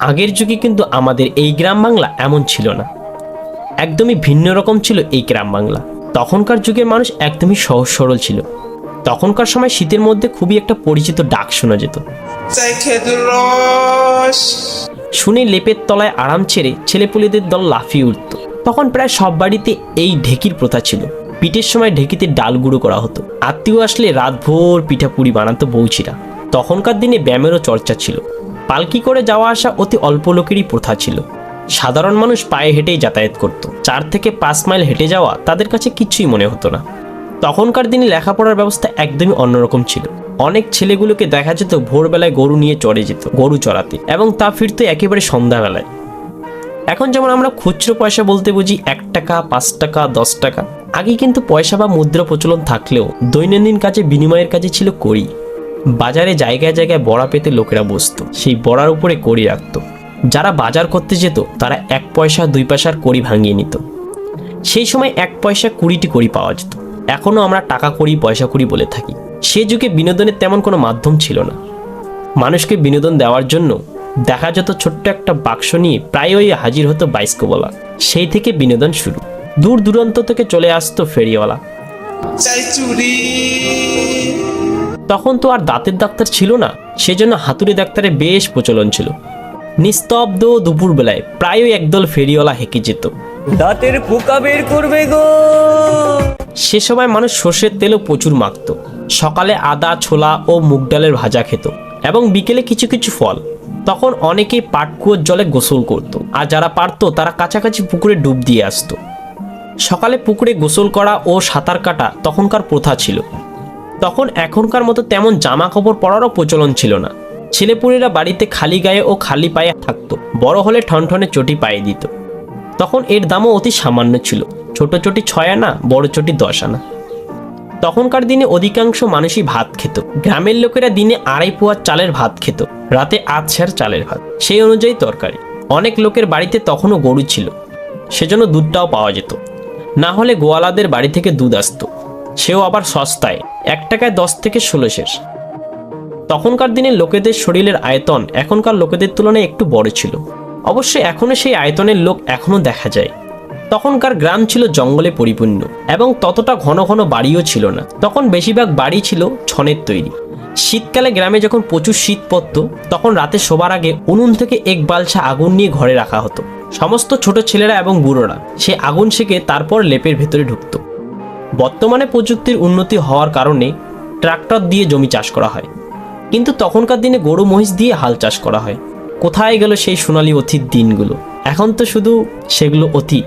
আগের যুগে কিন্তু আমাদের এই গ্রাম বাংলা এমন ছিল না। একদমই ভিন্ন রকম ছিল এই গ্রাম বাংলা। তখনকার যুগের মানুষ একদমই সহজ সরল ছিল। তখনকার সময় শীতের মধ্যে খুবই একটা পরিচিত ডাক শোনা যেত। শুনে লেপের তলায় আরাম ছেড়ে ছেলেপুলেদের দল লাফিয়ে উঠত। তখন প্রায় সব বাড়িতে এই ঢেকির প্রথা ছিল। পিঠের সময় ঢেকিতে ডাল গুঁড়ো করা হতো। আত্মীয় আসলে রাতভর পিঠাপুরি বানাতো বৌচিরা। তখনকার দিনে ব্যায়ামেরও চর্চা ছিল। পালকি করে যাওয়া আসা অতি অল্প লোকেরই প্রথা ছিল। সাধারণ মানুষ পায়ে হেঁটেই যাতায়াত করত। চার থেকে পাঁচ মাইল হেঁটে যাওয়া তাদের কাছে কিছুই মনে হতো না। তখনকার দিনে লেখাপড়ার ব্যবস্থা একদমই অন্যরকম ছিল। অনেক ছেলেগুলোকে দেখা যেত ভোরবেলায় গরু নিয়ে চড়ে যেত, গরু চড়াতে এবং তা ফিরতো একেবারে সন্ধ্যাবেলায়। এখন যেমন আমরা খুচরো পয়সা বলতে বুঝি এক টাকা, পাঁচ টাকা, দশ টাকা, আগে কিন্তু পয়সা বা মুদ্রা প্রচলন থাকলেও দৈনন্দিন কাজে বিনিময়ের কাজে ছিল কড়ি। বাজারে জায়গায় জায়গায় বড়া পেতে লোকেরা বসতো। সেই বড়ার উপরে কড়ি রাখত। যারা বাজার করতে যেত, তারা এক পয়সা, দুই পয়সার কড়ি ভাঙিয়ে নিত। সেই সময় এক পয়সা কুড়িটি কড়ি পাওয়া যেত। এখনও আমরা টাকা কড়ি, পয়সা কড়ি বলে থাকি। সে যুগে বিনোদনের তেমন কোনো মাধ্যম ছিল না। মানুষকে বিনোদন দেওয়ার জন্য দেখা যেত ছোট্ট একটা বাক্স নিয়ে প্রায়ই হাজির হতো বাইস্কোবলা। সেই থেকে বিনোদন শুরু। দূর দূরান্ত থেকে চলে আসতো ফেরিওয়ালা। তখন তো আর দাঁতের ডাক্তার ছিল না সেজন্য হাতুড়ি ডাক্তারের বেশ প্রচলন ছিল। নিস্তব্ধ দুপুরবেলায় প্রায়ই একদল ফেরিওয়ালা হেঁকে যেত। দাঁতের পোকা বের করবে গো। সে সময় মানুষ সর্ষের তেলও প্রচুর মাখত। সকালে আদা ছোলা ও মুগ ডালের ভাজা খেত এবং বিকেলে কিছু কিছু ফল। তখন অনেকেই পাটকুয়োর জলে গোসল করত আর যারা পারতো তারা কাছাকাছি পুকুরে ডুব দিয়ে আসতো। সকালে পুকুরে গোসল করা ও সাঁতার কাটা তখনকার প্রথা ছিল। তখন এখনকার মতো তেমন জামা কাপড় পরারও প্রচলন ছিল না। ছেলেপুলেরা বাড়িতে খালি গায়ে ও খালি পায়ে থাকতো, বড় হলে ঠনঠনে চটি পায়ে দিত। তখন এর দামও অতি সামান্য ছিল, ছোট চটি ছয় আনা, বড় চটি দশ আনা। তখনকার দিনে অধিকাংশ মানুষই ভাত খেত। গ্রামের লোকেরা দিনে আড়াই পোয়ার চালের ভাত খেত, রাতে আধশার চালের ভাত, সেই অনুযায়ী তরকারি। অনেক লোকের বাড়িতে তখনও গরু ছিল, সেজন্য দুধটাও পাওয়া যেত। না হলে গোয়ালাদের বাড়ি থেকে দুধ আসতো। সেও আবার সস্তায়, এক টাকায় দশ থেকে ষোলো শেষ তখনকার দিনে লোকেদের শরীরের আয়তন এখনকার লোকেদের তুলনায় একটু বড় ছিল। অবশ্য এখনও সেই আয়তনের লোক এখনও দেখা যায়। তখনকার গ্রাম ছিল জঙ্গলে পরিপূর্ণ এবং ততটা ঘন ঘন বাড়িও ছিল না। তখন বেশিরভাগ বাড়ি ছিল ছনের তৈরি। শীতকালে গ্রামে যখন প্রচুর শীত পড়ত, তখন রাতে শোবার আগে উনুন থেকে এক বালসা আগুন নিয়ে ঘরে রাখা হতো। সমস্ত ছোট ছেলেরা এবং বুড়োরা সে আগুন সেকে তারপর লেপের ভেতরে ঢুকতো। বর্তমানে প্রযুক্তির উন্নতি হওয়ার কারণে ট্রাক্টর দিয়ে জমি চাষ করা হয়। কিন্তু তখনকার দিনে গরু, মহিষ দিয়ে হাল চাষ করা হয়। কোথায় গেল সেই সোনালি অতীত দিনগুলো? এখন তো শুধু সেগুলো অতীত।